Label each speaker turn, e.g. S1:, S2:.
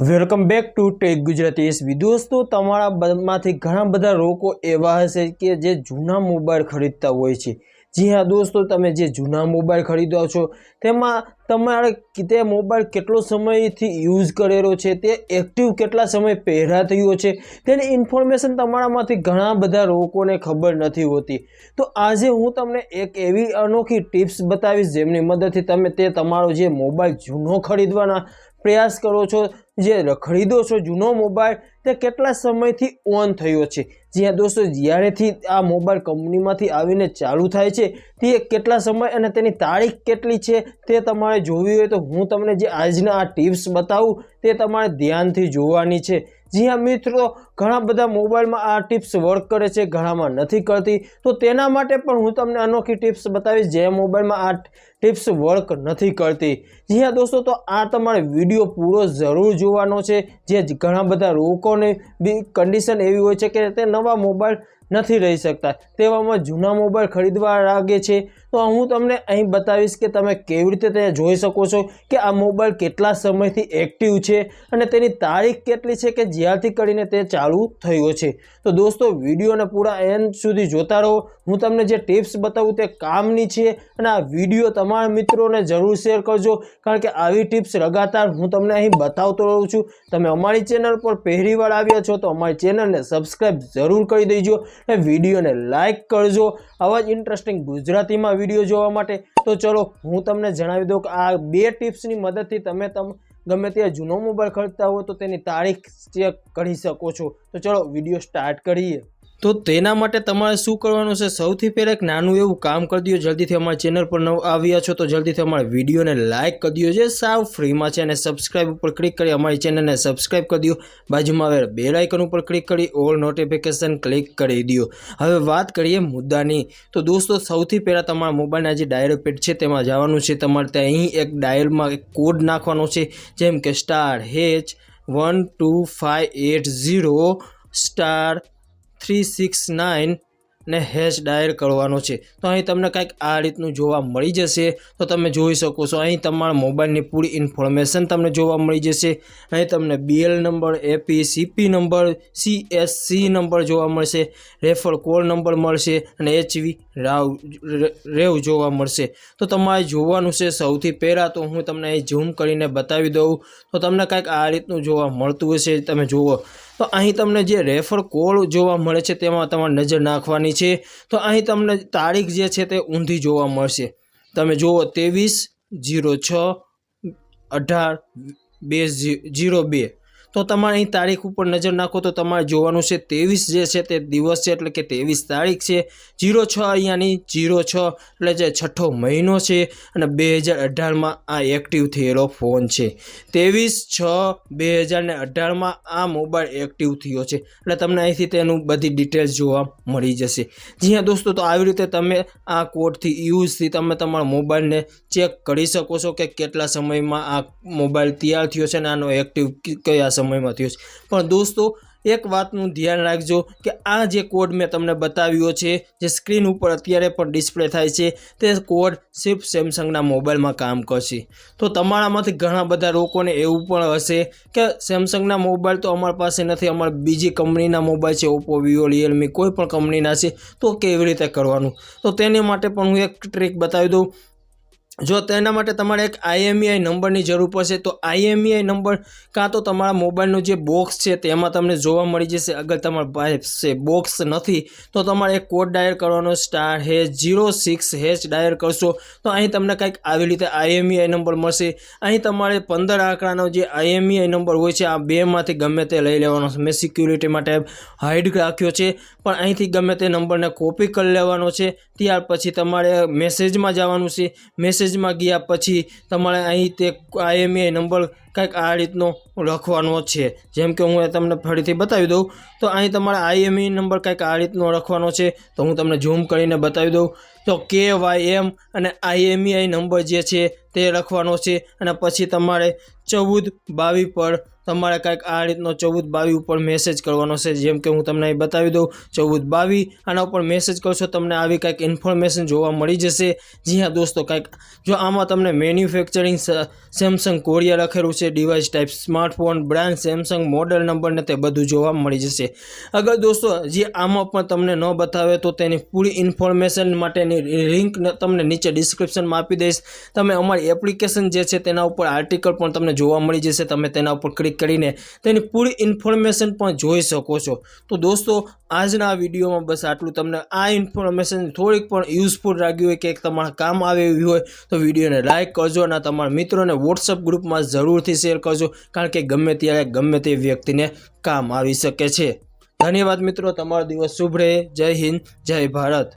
S1: Welcome back to tech Gujarati SB દોસ્તો તમારામાંથી ઘણા બધા લોકો એવા હશે કે જે જૂના મોબાઈલ ખરીદતા હોય છે. જી હા, દોસ્તો, તમે જે જૂના મોબાઈલ ખરીદો છો, તેમાં તમારે તે મોબાઈલ કેટલો સમયથી યુઝ કરેલો છે, તે એક્ટિવ કેટલા સમય પહેરા થયો છે, તેની ઇન્ફોર્મેશન તમારામાંથી ઘણા બધા લોકોને ખબર નથી હોતી. તો આજે હું તમને એક એવી અનોખી ટિપ્સ બતાવીશ જેમની મદદથી તમે તે તમારો જે મોબાઈલ જૂનો ખરીદવાના પ્રયાસ કરો છો જે ખરીદો છો જૂનો મોબાઈલ તે કેટલા સમયથી ઓન થયો છે? જ્યાં દોસ્તો જ્યારેથી આ મોબાઈલ કંપનીમાંથી આવીને ચાલુ થાય છે, તે કેટલા સમય અને તેની તારીખ કેટલી છે તે તમારે જોવી હોય તો હું તમને જે આજના આ ટિપ્સ બતાવું તે તમારે ધ્યાનથી જોવાની છે. જી હા, મિત્રો, ઘણા બધા મોબાઈલમાં આ ટિપ્સ વર્ક કરે છે, ઘણામાં નથી કરતી. તો તેના માટે પણ હું તમને અનોખી ટિપ્સ બતાવીશ જે મોબાઈલમાં આ ટિપ્સ વર્ક નથી કરતી. જી હા, દોસ્તો, તો આ તમારે વીડિયો પૂરો જરૂર જોવાનો છે. જે ઘણા બધા લોકોને બી કન્ડિશન એવી હોય છે કે તે નવા મોબાઈલ નથી રહી શકતા. તેવામાં જૂના મોબાઈલ ખરીદવા લાગે છે. તો હું તમને અહીં બતાવીશ કે તમે કેવી રીતે તે જોઈ શકો છો કે આ મોબાઈલ કેટલા સમયથી એક્ટિવ છે અને તેની તારીખ કેટલી છે કે જ્યારથી કરીને તે ચાલુ થયો છે. તો દોસ્તો, વિડીયોને પૂરા એન્ડ સુધી જોતા રહો. હું તમને જે ટિપ્સ બતાવું તે કામની છે અને આ વીડિયો તમારા મિત્રોને જરૂર શેર કરજો. કારણ કે આવી ટિપ્સ લગાતાર હું તમને અહીં બતાવતો રહું છું. તમે અમારી ચેનલ પર પહેલીવાર આવ્યા છો તો અમારી ચેનલને સબસ્ક્રાઈબ જરૂર કરી દેજો. અને વિડીયોને લાઇક કરજો. આવા જ ઇન્ટરેસ્ટિંગ ગુજરાતીમાં વીડિયો જોવા માટે. તો ચલો, હું તમને જણાવી દઉં કે આ બે ટિપ્સની મદદથી તમે તમ, ગમે ત્યાં જૂનો મોબાઈલ ખરીદતા હો તો તેની તારીખ ચેક કરી શકો છો. તો ચલો, વીડિયો સ્ટાર્ટ કરીએ. તો તેના માટે તમારે શું કરવાનું છે? સૌથી પહેલાં એક નાનું એવું કામ કરી દો જલ્દીથી અમારી ચેનલ પર નવ આવ્યા છો તો જલ્દીથી અમારા વિડીયોને લાઇક કરી દો જે સાવ ફ્રીમાં છે અને સબસ્ક્રાઇબ ઉપર ક્લિક કરી અમારી ચેનલને સબસ્ક્રાઇબ કરી દો બાજુમાં આવેલ બે લાઇકન ઉપર ક્લિક કરી ઓલ નોટિફિકેશન ક્લિક કરી દો હવે વાત કરીએ મુદ્દાની. તો દોસ્તો, સૌથી પહેલાં તમારા મોબાઈલના જે ડાયલ પેડ છે તેમાં જવાનું છે. તમારે ત્યાં અહીં એક ડાયલમાં એક કોડ નાખવાનો છે, જેમ કે star hash one two five eight zero star 369 ને હેશ ડાયર કરવાનો છે. તો અહીં તમને કાંઈક આ રીતનું જોવા મળી જશે. તો તમે જોઈ શકો છો, અહીં તમારા મોબાઈલની પૂરી ઇન્ફોર્મેશન તમને જોવા મળી જશે. અહીં તમને BL number AP CP number CSC number જોવા મળશે રેફર કોલ નંબર મળશે અને એચવી રાવ રેવ જોવા મળશે. તો તમારે જોવાનું છે, સૌથી પહેલાં તો હું તમને અહીં ઝૂમ કરીને બતાવી દઉં. તો તમને કાંઈક આ રીતનું જોવા મળતું હશે, તમે જુઓ. તો અહીં તમને જે રેફર કોડ જોવા મળે છે, તેમાં તમારે નજર નાખવાની છે. તો અહીં તમને તારીખ જે છે તે ઊંધી જોવા મળશે. તમે જુઓ ત્રેવીસ, જીરો છ, અઢાર, બે જીરો બે. તો તમારે અહીં તારીખ ઉપર નજર નાખો તો તમારે જોવાનું છે ત્રેવીસ જે છે તે દિવસ છે એટલે કે ત્રેવીસ તારીખ છે. જીરો છ અહીંયાની, જીરો છ એટલે જે છઠ્ઠો મહિનો છે અને બે હજાર અઢારમાં આ એક્ટિવ થયેલો ફોન છે. ત્રેવીસ છ બે હજાર ને અઢારમાં આ મોબાઈલ એક્ટિવ થયો છે. એટલે તમને અહીંથી તેનું બધી ડિટેલ્સ જોવા મળી જશે. જી હા દોસ્તો, તો આવી રીતે તમે આ કોડથી યુઝથી તમે તમારા મોબાઈલને ચેક કરી શકો છો કે કેટલા સમયમાં આ મોબાઈલ તૈયાર થયો છે અને આનો એક્ટિવ કયા સમયમાં થયો છે. પણ દોસ્તો, એક વાતનું ધ્યાન રાખજો કે આ જે કોડ મેં તમને બતાવ્યો છે, જે સ્ક્રીન ઉપર અત્યારે પણ ડિસ્પ્લે થાય છે, તે કોડ સિર્ફ સેમસંગના મોબાઈલમાં કામ કરશે. તો તમારામાંથી ઘણા બધા લોકોને એવું પણ હશે કે સેમસંગના મોબાઈલ તો અમારી પાસે નથી, અમારા બીજી કંપનીના મોબાઈલ છે ઓપ્પો વિવો રિયલમી કોઈ પણ કંપનીના છે, તો કેવી રીતે કરવાનું? તો તેને માટે પણ હું એક ટ્રીક બતાવી દઉં. જો તેના માટે તમારે એક આઈએમઈઆઈ નંબરની જરૂર પડશે, તો આઈએમઈઆઈ નંબર કાં તો તમારા મોબાઈલનું જે બોક્સ છે તેમાં તમને જોવા મળી જશે. અગર તમારા પાસે બોક્સ નથી, તો તમારે એક કોડ ડાયર કરવાનો star hash zero six hash dial કરશો. તો અહીં તમને કંઈક આવી રીતે આઈએમઈઆઈ નંબર મળશે. અહીં તમારે પંદર આંકડાનો જે આઈએમઈઆઈ નંબર હોય છે, આ બેમાંથી ગમે તે લઈ લેવાનો છે. મેં સિક્યુરિટી માટે હાઈડ રાખ્યો છે, પણ અહીંથી ગમે તે નંબરને કોપી કરી લેવાનો છે. ત્યાર પછી તમારે મેસેજમાં જવાનું છે. મેસેજમાં ગયા પછી તમારે અહીં તે આઈએમઈઆઈ નંબર કંઈક આ રીતનો લખવાનો છે. જેમ કે હું તમને ફરીથી બતાવી દઉં, તો અહીં તમારે આઈએમઈ નંબર કંઈક આ રીતનો લખવાનો છે, તો હું તમને ઝૂમ કરીને બતાવી દઉં. તો કે વાય એમ અને આઈએમઈઆઈ નંબર જે છે તે લખવાનો છે અને પછી તમારે ચૌદ બાવી પર તમારે કાંઈક આ રીતનો ચૌદ બાવી ઉપર મેસેજ કરવાનો છે. જેમ કે હું તમને બતાવી દઉં, ચૌદ બાવી, આના ઉપર મેસેજ કરશો તમને આવી કાંઈક ઇન્ફોર્મેશન જોવા મળી જશે. જી હા દોસ્તો, કાંઈક જો આમાં તમને મેન્યુફેક્ચરિંગ સેમસંગ કોરિયા લખેલું છે device type smartphone brand Samsung model number ને તે બધું જોવા મળી જશે. અગર દોસ્તો જે આમાં પણ તમને ન બતાવે તો તેની પૂરી ઇન્ફોર્મેશન માટેની લિંક તમને નીચે ડિસ્ક્રિપ્શનમાં આપી દઈશ. તમે અમારી એપ્લિકેશન જે છે તેના ઉપર આર્ટિકલ પણ તમને જોવા મળી જશે. તમે તેના ઉપર ક્લિક કરીને તેની પૂરી ઇન્ફોર્મેશન પણ જોઈ શકો છો. તો દોસ્તો, આજના વિડીયોમાં બસ આટલું. તમને આ ઇન્ફોર્મેશન થોડીક પણ યુઝફુલ લાગ્યું હોય કે તમારા કામ આવે એવી હોય, તો વિડીયોને લાઇક કરજો અને તમારા મિત્રોને વોટ્સઅપ ગ્રુપમાં જરૂરથી શેર કરજો, કારણ કે ગમે ત્યારે ગમે તે વ્યક્તિને કામ આવી શકે છે. ધન્યવાદ મિત્રો, તમારો દિવસ શુભ રહે. જય હિન્દ, જય ભારત.